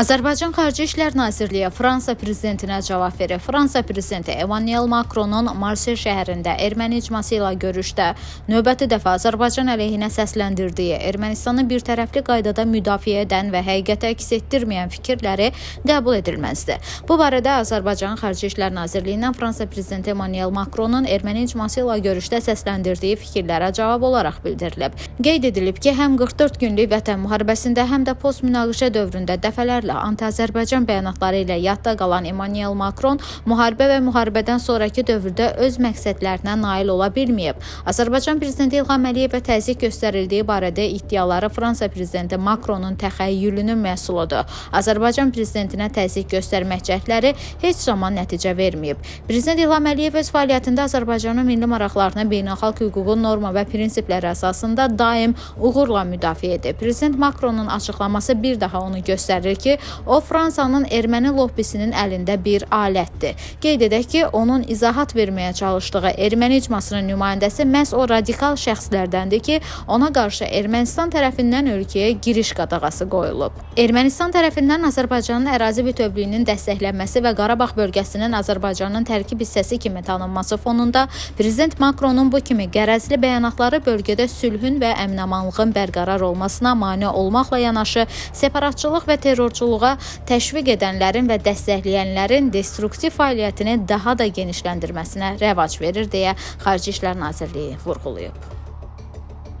Azərbaycan Xarici İşlər Nazirliyi Fransa prezidentinə cavab verib. Fransa prezidenti Emmanuel Macronun Marsel şəhərində erməni icması ilə görüşdə növbəti dəfə Azərbaycan əleyhinə səsləndirdiyi, Ermənistanı birtərəfli qaydada müdafiə edən və həqiqətə əks etdirməyən fikirləri qəbul edilməzdir. Bu barədə Azərbaycan Xarici İşlər Nazirliyindən Fransa prezidenti Emmanuel Macronun erməni icması ilə görüşdə səsləndirdiyi fikirlərə cavab olaraq bildirilib. Qeyd edilib ki, həm 44 günlük vətən müharibəsində, həm də post-münaqişə dövründə dəfələrlə anti-Azərbaycan bəyanatları ilə yadda qalan Emmanuel Macron müharibə və müharibədən sonrakı dövrdə öz məqsədlərinə nail ola bilməyib. Azərbaycan prezidenti İlham Əliyevə təzyiq göstərildiyi barədə iddiaları Fransa prezidenti Macronun təxəyyülünün məhsuludur. Azərbaycan prezidentinə təzyiq göstərmək cəhdləri heç zaman nəticə verməyib. Prezident İlham Əliyev öz fəaliyyətində Azərbaycanın milli maraqlarını beynəlxalq hüququn norma və prinsipləri əsasında daim uğurla müdafiə edib. Prezident Macronun açıqlaması bir daha onu göstərir ki, o Fransanın erməni lobbisinin əlində bir alətdir. Qeyd edək ki, onun izahat verməyə çalışdığı erməni icmasının nümayəndəsi məhz o radikal şəxslərdəndir ki, ona qarşı Ermənistan tərəfindən ölkəyə giriş qadağası qoyulub. Ermənistan tərəfindən Azərbaycanın ərazi bütövlüyünün dəstəklənməsi və Qarabağ bölgəsinin Azərbaycanın tərkib hissəsi kimi tanınması fonunda prezident Macronun bu kimi qərəzli bəyanatları bölgədə sülhün və əmin-amanlığın bərqərar olmasına mane olmaqla yanaşı separatçılıq və terrorçuluğa təşviq edənlərin və dəstəkləyənlərin destruktiv fəaliyyətini daha da genişləndirməsinə rəvac verir deyə Xarici İşlər Nazirliyi vurğulayıb.